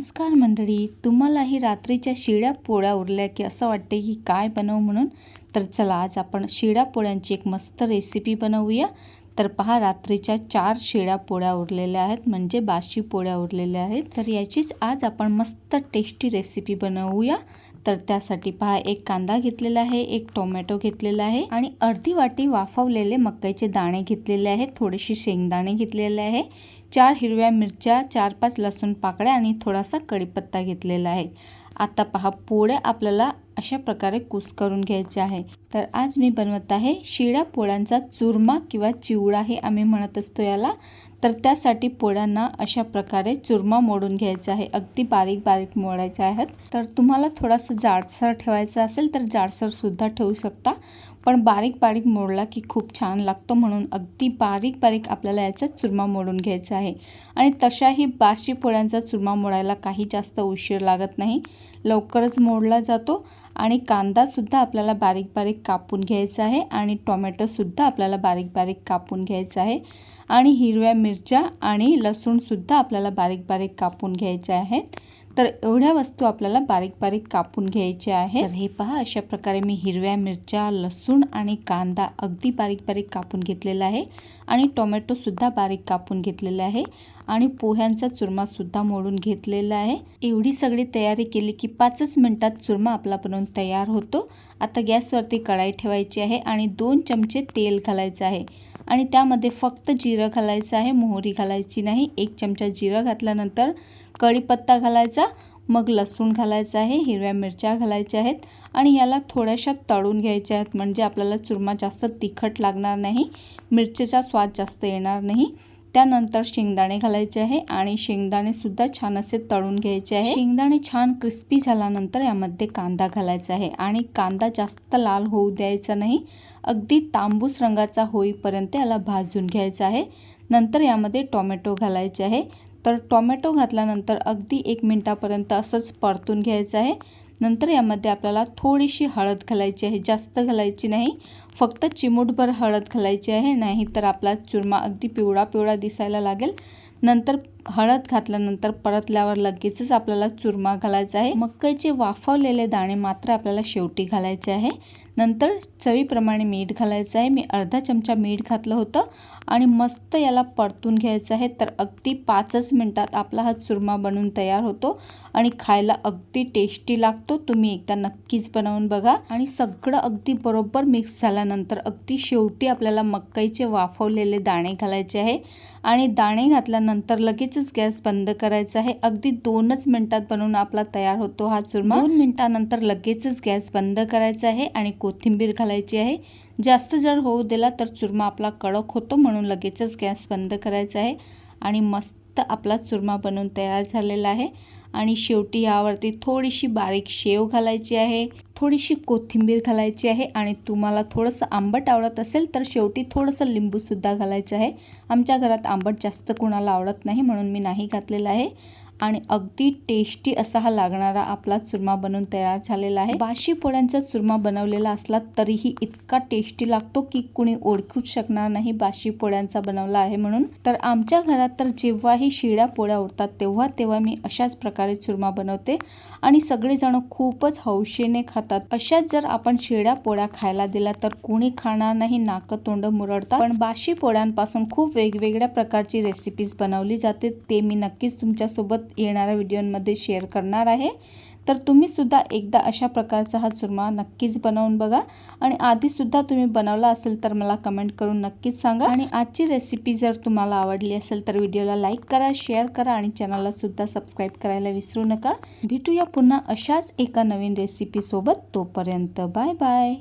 नमस्कार मंडळी तुम्हालाही रात्रीच्या शिळ्या पोळ्या उरल्या की असं वाटते की काय बनवू म्हणून? तर चला आज आपण शिळ्या पोळ्यांची एक मस्त रेसिपी बनवूया. तर पहा रात्रीच्या चार शिळ्या पोळ्या उरलेल्या आहेत म्हणजे बाशी पोळ्या उरलेल्या आहेत. तर याचीच आज आपण मस्त टेस्टी रेसिपी बनवूया. तर त्यासाठी पहा एक कांदा घेतलेला आहे एक टोमॅटो घेतलेला आहे आणि अर्धी वाटी वाफवलेले मकईचे दाणे घेतलेले आहेत. थोडेसे शेंगदाणे घेतलेले आहे चार हिरव्या मिरच्या चार पाच लसूण पाकळ्या आणि थोडासा कढीपत्ता घेतलेला आहे. आता पहा पोळ्या आपल्याला अशा प्रकारे कुस करून घ्यायचे आहे. तर आज मी बनवत आहे शिळ्या पोळ्यांचा चुरमा किंवा चिवडा हे आम्ही म्हणत असतो याला. तर त्यासाठी पोळ्यांना अशा प्रकारे चुरमा मोडून घ्यायचा आहे. अगदी बारीक बारीक मोडायचे आहेत. तर तुम्हाला थोडासा जाडसर ठेवायचा असेल तर जाडसरसुद्धा ठेवू शकता. पण बारीक बारीक मोडला की खूप छान लागतो म्हणून अगदी बारीक बारीक आपल्याला याचा चुरमा मोडून घ्यायचा आहे. आणि तशाही बाशी पोळ्यांचा चुरमा मोडायला काही जास्त उशीर लागत नाही. लवकरच मोडला जातो. आणि कांदासुद्धा आपल्याला बारीक बारीक कापून घ्यायचा आहे आणि टोमॅटोसुद्धा आपल्याला बारीक बारीक कापून घ्यायचा आहे. आणि हिरव्या मिरच्या आणि लसूणसुद्धा आपल्याला बारीक बारीक कापून घ्यायचे आहेत. तर एवढ्या वस्तू आपल्याला बारीक बारीक कापून घ्यायच्या आहेत. तर हे पहा अशा प्रकारे मी हिरव्या मिरच्या लसूण आणि कांदा अगदी बारीक बारीक कापून घेतलेला आहे. आणि टोमॅटोसुद्धा बारीक कापून घेतलेला आहे. आणि पोह्यांचा चुरमासुद्धा मोडून घेतलेला आहे. एवढी सगळी तयारी केली की पाचच मिनटात चुरमा आपला बनवून तयार होतो. आता गॅसवरती कढाई ठेवायची आहे आणि दोन चमचे तेल घालायचं आहे. आणि त्यामध्ये फक्त जिरं घालायचं आहे. मोहरी घालायची नाही. एक चमचा जिरं घातल्यानंतर कढीपत्ता घालायचा. मग लसूण घालायचं आहे. हिरव्या मिरच्या घालायच्या आहेत. आणि याला थोड्याशा तळून घ्यायच्या आहेत. म्हणजे आपल्याला चुरमा जास्त तिखट लागणार नाही. मिरचीचा स्वाद जास्त येणार नाही. त्यानंतर शेंगदाणे घालायचे आहे आणि शेंगदाणे सुद्धा छान असे तळून घ्यायचे आहे. शेंगदाणे छान क्रिस्पी झाल्यानंतर यामध्ये कांदा घालायचा आहे आणि कांदा जास्त लाल होऊ द्यायचा नाही. अगदी तांबूस रंगाचा होईपर्यंत याला भाजून घ्यायचा आहे. नंतर यामध्ये टोमॅटो घालायचे आहे. तर टोमॅटो घातल्यानंतर अगदी एक मिनटापर्यंत असंच परतून घ्यायचं आहे. नंतर यामध्ये आपल्याला थोडीशी हळद घालायची आहे जास्त घालायची नाही फक्त चिमूटभर हळद घालायची आहे नाही तर आपला चुरमा अगदी पिवळा पिवळा दिसायला लागेल. नंतर हळद घातल्यानंतर परतल्यावर लगेचच आपल्याला चुरमा घालायचा आहे. मकईचे वाफवलेले दाणे मात्र आपल्याला शेवटी घालायचे आहे. नंतर चवीप्रमाणे मीठ घालायचं आहे. मी अर्धा चमचा मीठ घातलं होतं आणि मस्त याला परतून घ्यायचं आहे. तर अगदी पाचच मिनटात आपला हा चुरमा बनवून तयार होतो आणि खायला अगदी टेस्टी लागतो. तुम्ही एकदा नक्कीच बनवून बघा. आणि सगळं अगदी बरोबर मिक्स झाल्यानंतर अगदी शेवटी आपल्याला मकईचे वाफवलेले दाणे घालायचे आहे. आणि दाणे घातल्यानंतर लगेचच गॅस बंद करायचा आहे. अगदी दोनच मिनटात बनवून आपला तयार होतो हा चुरमा. दोन मिनटानंतर लगेचच गॅस बंद करायचा आहे आणि कोथिंबीर घालायची आहे. जास्त जर होऊ दिला तर चुरमा आपला कडक होतो म्हणून लगेचच गॅस बंद करायचा आहे. आणि मस्त आपला चुरमा बनवून तयार झालेला आहे. आणि शेवटी यावरती थोडीशी बारीक शेव घालायची आहे. थोडीशी कोथिंबीर घालायची आहे. आणि तुम्हाला थोडंसं आंबट आवडत असेल तर शेवटी थोडंसं लिंबूसुद्धा घालायचं आहे. आमच्या घरात आंबट जास्त कुणाला आवडत नाही म्हणून मी नाही घातलेलं आहे. आणि अगदी टेस्टी असा हा लागणारा आपला चुरमा बनवून तयार झालेला आहे. बाशी पोळ्यांचा चुरमा बनवलेला असला तरीही इतका टेस्टी लागतो की कुणी ओळखूच शकणार नाही बाशी पोळ्यांचा बनवला आहे म्हणून. तर आमच्या घरात तर जेव्हाही शिळ्या पोळ्या उरतात तेव्हा तेव्हा मी अशाच प्रकारे चुरमा बनवते आणि सगळेजण खूपच हौशेने खातात. अशाच जर आपण शिळ्या पोळ्या खायला दिल्या तर कुणी खाणार नाही नाक तोंड मुरडतात. पण बाशी पोळ्यांपासून खूप वेगवेगळ्या प्रकारची रेसिपीज बनवली जाते ते मी नक्कीच तुमच्यासोबत येणाऱ्या व्हिडिओमध्ये शेअर करणार आहे. तर तुम्ही सुद्धा एकदा अशा प्रकारचा हा चुरमा नक्कीच बनवून बघा. आणि आधीसुद्धा तुम्ही बनवला असेल तर मला कमेंट करून नक्कीच सांगा. आणि आजची रेसिपी जर तुम्हाला आवडली असेल तर व्हिडिओला लाईक करा शेअर करा आणि चॅनललासुद्धा सबस्क्राईब करायला विसरू नका. भेटूया पुन्हा अशाच एका नवीन रेसिपीसोबत तोपर्यंत बाय बाय.